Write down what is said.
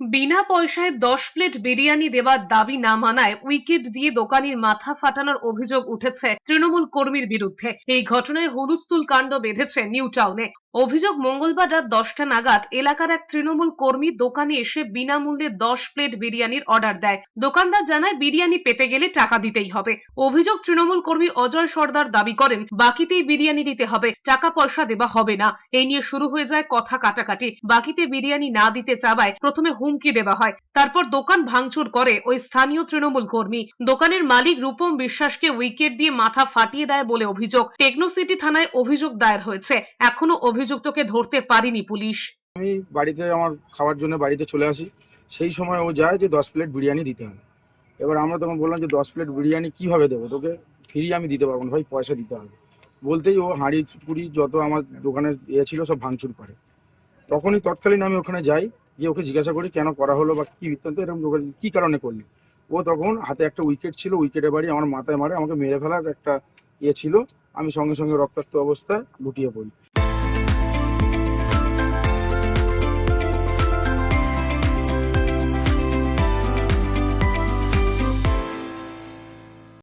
বিনা পয়সায় দশ প্লেট বিরিয়ানি দেওয়ার দাবি না মানায় উইকেট দিয়ে দোকানির মাথা ফাটানোর অভিযোগ উঠেছে তৃণমূল কর্মীর বিরুদ্ধে। এই ঘটনায় হুলুস্থুল কাণ্ড বেঁধেছে নিউ টাউনে। অভিযোগ মঙ্গলবার রাত দশটা নাগাদ এলাকার এক তৃণমূল কর্মী দোকানে এসে বিনামূল্যে দশ প্লেট বিরিয়ানির অর্ডার দেয়। দোকানদার জানায়, বিরিয়ানি পেতে গেলে টাকা দিতেই হবে। অভিযোগ তৃণমূল কর্মী অজয় সর্দার দাবি করেন, বাকিতেই বিরিয়ানি দিতে হবে, টাকা পয়সা দেওয়া হবে না। এই নিয়ে শুরু হয়ে যায় কথা কাটাকাটি। বাকিতে বিরিয়ানি না দিতে চাওয়ায় প্রথমে হুমকি দেওয়া হয়। তারপর দোকান ভাঙচুর করে ওই স্থানীয় তৃণমূল কর্মী। দোকানের মালিক রূপম বিশ্বাসকে উইকেট দিয়ে মাথা ফাটিয়ে দেয় বলে অভিযোগ। টেকনোসিটি থানায় অভিযোগ দায়ের হয়েছে। এখনও অভিযুক্তকে ধরতে পারিনি পুলিশ। আমি বাড়িতে আমার খাওয়ার জন্য বাড়িতে চলে আসি। সেই সময় ও যায় যে দশ প্লেট বিরিয়ানি দিতে হবে। এবার আমরা তখন বললাম যে দশ প্লেট বিরিয়ানি কীভাবে দেবো? তোকে ফ্রি আমি দিতে পারব না ভাই, পয়সা দিতে হবে। বলতেই ও হাঁড়ি কুড়ি যত আমার দোকানের ইয়ে ছিল সব ভাঙচুর করে। তখনই তৎকালীন আমি ওখানে যাই। গিয়ে ওকে জিজ্ঞাসা করি, কেন করা হলো বা কী বৃত্তান্ত? এরকম কী কারণে করলি? ও তখন হাতে একটা উইকেট ছিল উইকেটে বাড়ি আমার মাথায় মারে আমাকে মেরে ফেলার একটা ইয়ে ছিল। আমি সঙ্গে সঙ্গে রক্তাক্ত অবস্থায় লুটিয়ে পড়ি।